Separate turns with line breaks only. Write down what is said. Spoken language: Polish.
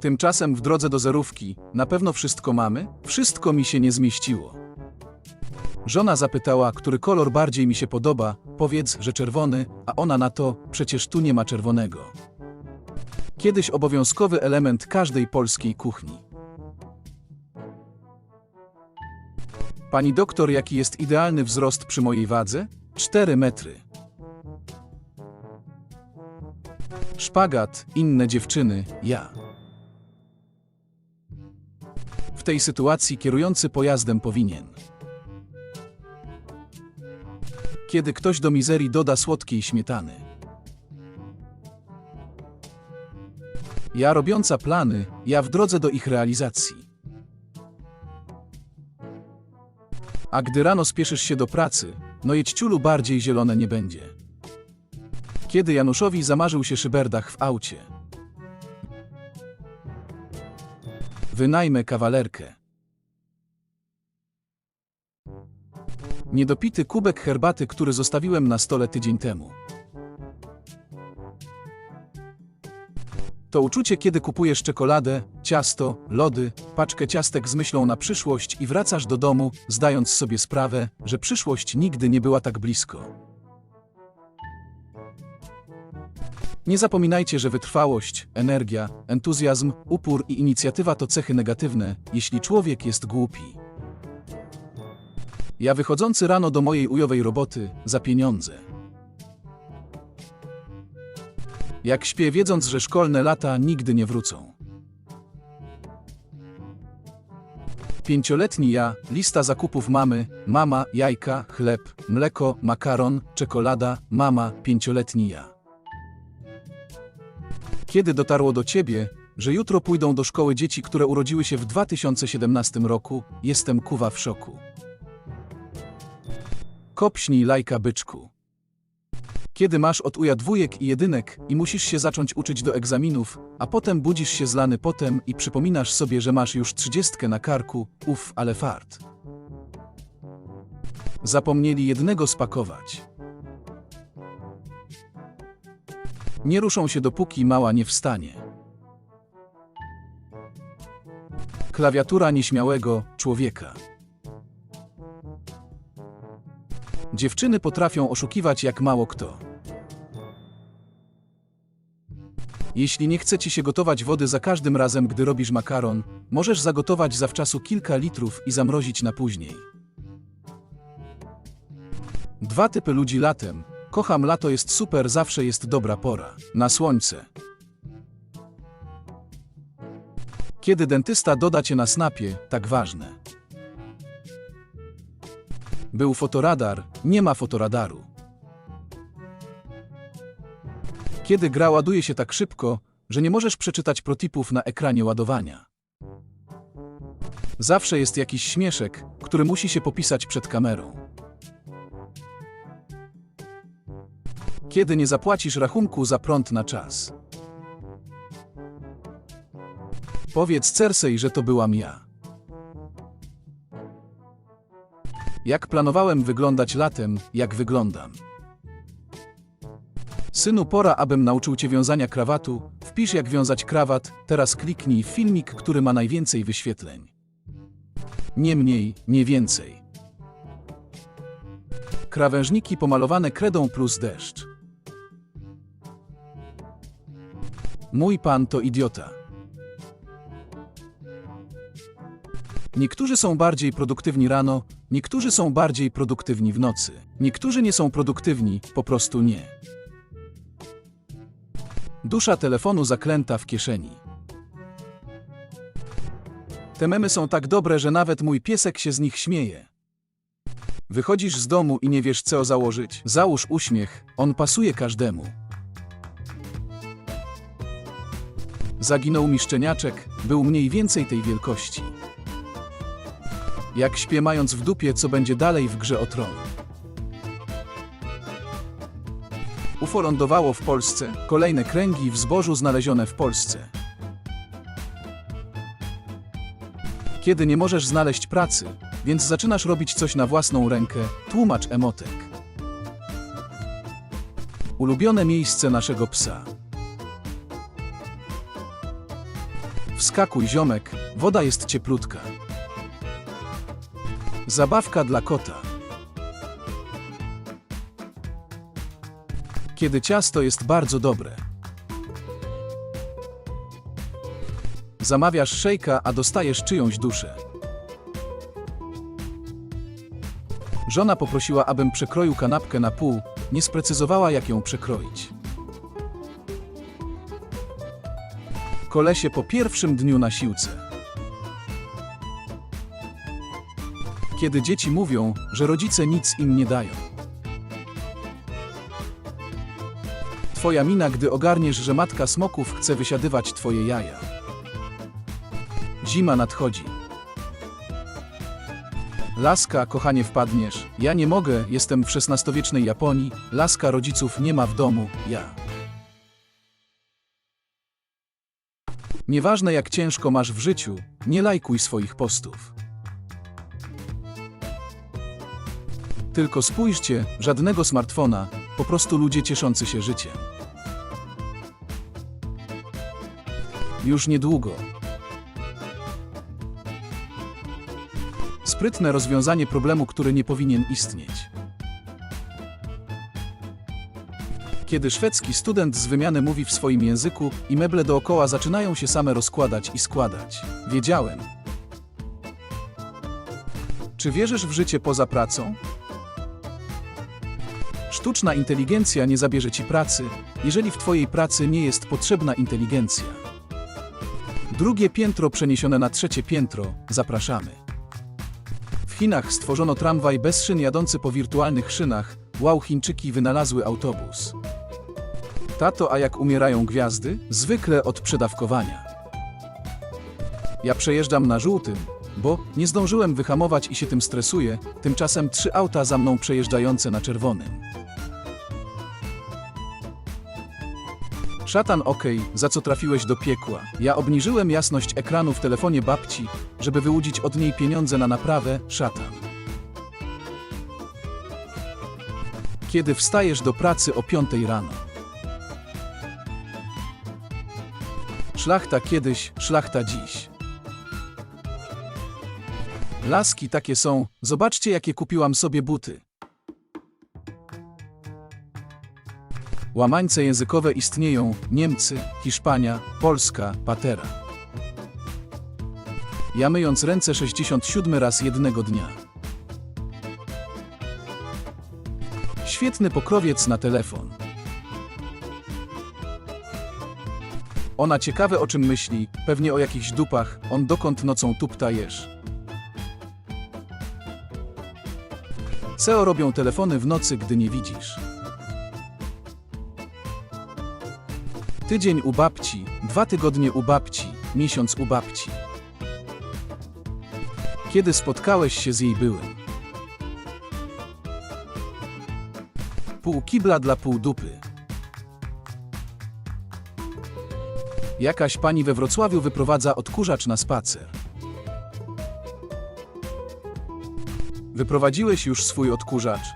Tymczasem w drodze do zerówki, na pewno wszystko mamy? Wszystko mi się nie zmieściło. Żona zapytała, który kolor bardziej mi się podoba, powiedz, że czerwony, a ona na to, przecież tu nie ma czerwonego. Kiedyś obowiązkowy element każdej polskiej kuchni. Pani doktor, jaki jest idealny wzrost przy mojej wadze? 4 metry. Szpagat, inne dziewczyny, ja. W tej sytuacji kierujący pojazdem powinien. Kiedy ktoś do mizerii doda słodkiej śmietany. Ja robiąca plany, ja w drodze do ich realizacji. A gdy rano spieszysz się do pracy, no jedź ciulu bardziej zielone nie będzie. Kiedy Januszowi zamarzył się szyberdach w aucie. Wynajmę kawalerkę. Niedopity kubek herbaty, który zostawiłem na stole tydzień temu. To uczucie, kiedy kupujesz czekoladę, ciasto, lody, paczkę ciastek z myślą na przyszłość i wracasz do domu, zdając sobie sprawę, że przyszłość nigdy nie była tak blisko. Nie zapominajcie, że wytrwałość, energia, entuzjazm, upór i inicjatywa to cechy negatywne, jeśli człowiek jest głupi. Ja wychodzący rano do mojej ujowej roboty za pieniądze. Jak śpię, wiedząc, że szkolne lata nigdy nie wrócą. Pięcioletni ja, lista zakupów mamy, mama, jajka, chleb, mleko, makaron, czekolada, mama, pięcioletni ja. Kiedy dotarło do ciebie, że jutro pójdą do szkoły dzieci, które urodziły się w 2017 roku, jestem kuwa w szoku. Kopśnij lajka byczku. Kiedy masz od uja dwójek i jedynek i musisz się zacząć uczyć do egzaminów, a potem budzisz się zlany potem i przypominasz sobie, że masz już trzydziestkę na karku, uf, ale fart. Zapomnieli jednego spakować. Nie ruszą się dopóki mała nie wstanie. Klawiatura nieśmiałego człowieka. Dziewczyny potrafią oszukiwać jak mało kto. Jeśli nie chce ci się gotować wody za każdym razem, gdy robisz makaron, możesz zagotować zawczasu kilka litrów i zamrozić na później. Dwa typy ludzi latem. Kocham lato, jest super, zawsze jest dobra pora. Na słońce. Kiedy dentysta doda cię na snapie, tak ważne. Był fotoradar, nie ma fotoradaru. Kiedy gra ładuje się tak szybko, że nie możesz przeczytać protipów na ekranie ładowania. Zawsze jest jakiś śmieszek, który musi się popisać przed kamerą. Kiedy nie zapłacisz rachunku za prąd na czas. Powiedz Cersei, że to byłam ja. Jak planowałem wyglądać latem, jak wyglądam. Synu, pora, abym nauczył cię wiązania krawatu. Wpisz jak wiązać krawat, teraz kliknij filmik, który ma najwięcej wyświetleń. Nie mniej, nie więcej. Krawężniki pomalowane kredą plus deszcz. Mój pan to idiota. Niektórzy są bardziej produktywni rano, niektórzy są bardziej produktywni w nocy. Niektórzy nie są produktywni, po prostu nie. Dusza telefonu zaklęta w kieszeni. Te memy są tak dobre, że nawet mój piesek się z nich śmieje. Wychodzisz z domu i nie wiesz co założyć. Załóż uśmiech, on pasuje każdemu. Zaginął mi szczeniaczek, był mniej więcej tej wielkości. Jak śpię mając w dupie, co będzie dalej w grze o tron. UFO lądowało w Polsce, kolejne kręgi w zbożu znalezione w Polsce. Kiedy nie możesz znaleźć pracy, więc zaczynasz robić coś na własną rękę, tłumacz emotek. Ulubione miejsce naszego psa. Wskakuj, ziomek, woda jest cieplutka. Zabawka dla kota. Kiedy ciasto jest bardzo dobre. Zamawiasz szejka, a dostajesz czyjąś duszę. Żona poprosiła, abym przekroił kanapkę na pół, nie sprecyzowała, jak ją przekroić. Kolesie po pierwszym dniu na siłce. Kiedy dzieci mówią, że rodzice nic im nie dają. Twoja mina, gdy ogarniesz, że matka smoków chce wysiadywać twoje jaja. Zima nadchodzi. Laska, kochanie, wpadniesz. Ja nie mogę, jestem w XVI-wiecznej Japonii. Laska rodziców nie ma w domu, ja. Nieważne jak ciężko masz w życiu, nie lajkuj swoich postów. Tylko spójrzcie, żadnego smartfona, po prostu ludzie cieszący się życiem. Już niedługo. Sprytne rozwiązanie problemu, który nie powinien istnieć. Kiedy szwedzki student z wymiany mówi w swoim języku i meble dookoła zaczynają się same rozkładać i składać. Wiedziałem. Czy wierzysz w życie poza pracą? Sztuczna inteligencja nie zabierze ci pracy, jeżeli w twojej pracy nie jest potrzebna inteligencja. Drugie piętro przeniesione na trzecie piętro, zapraszamy. W Chinach stworzono tramwaj bez szyn jadący po wirtualnych szynach. Wow, Chińczyki wynalazły autobus. Tato, a jak umierają gwiazdy? Zwykle od przedawkowania. Ja przejeżdżam na żółtym, bo nie zdążyłem wyhamować i się tym stresuję, tymczasem trzy auta za mną przejeżdżające na czerwonym. Szatan okej, za co trafiłeś do piekła. Ja obniżyłem jasność ekranu w telefonie babci, żeby wyłudzić od niej pieniądze na naprawę, szatan. Kiedy wstajesz do pracy o piątej rano. Szlachta kiedyś, szlachta dziś. Laski takie są, zobaczcie jakie kupiłam sobie buty. Łamańce językowe istnieją Niemcy, Hiszpania, Polska, Patera. Ja myjąc ręce 67 raz jednego dnia. Świetny pokrowiec na telefon. Ona ciekawe o czym myśli, pewnie o jakichś dupach, on dokąd nocą tupta jesz. CEO robią telefony w nocy, gdy nie widzisz. Tydzień u babci, dwa tygodnie u babci, miesiąc u babci. Kiedy spotkałeś się z jej byłym? Pół kibla dla pół dupy. Jakaś pani we Wrocławiu wyprowadza odkurzacz na spacer. Wyprowadziłeś już swój odkurzacz,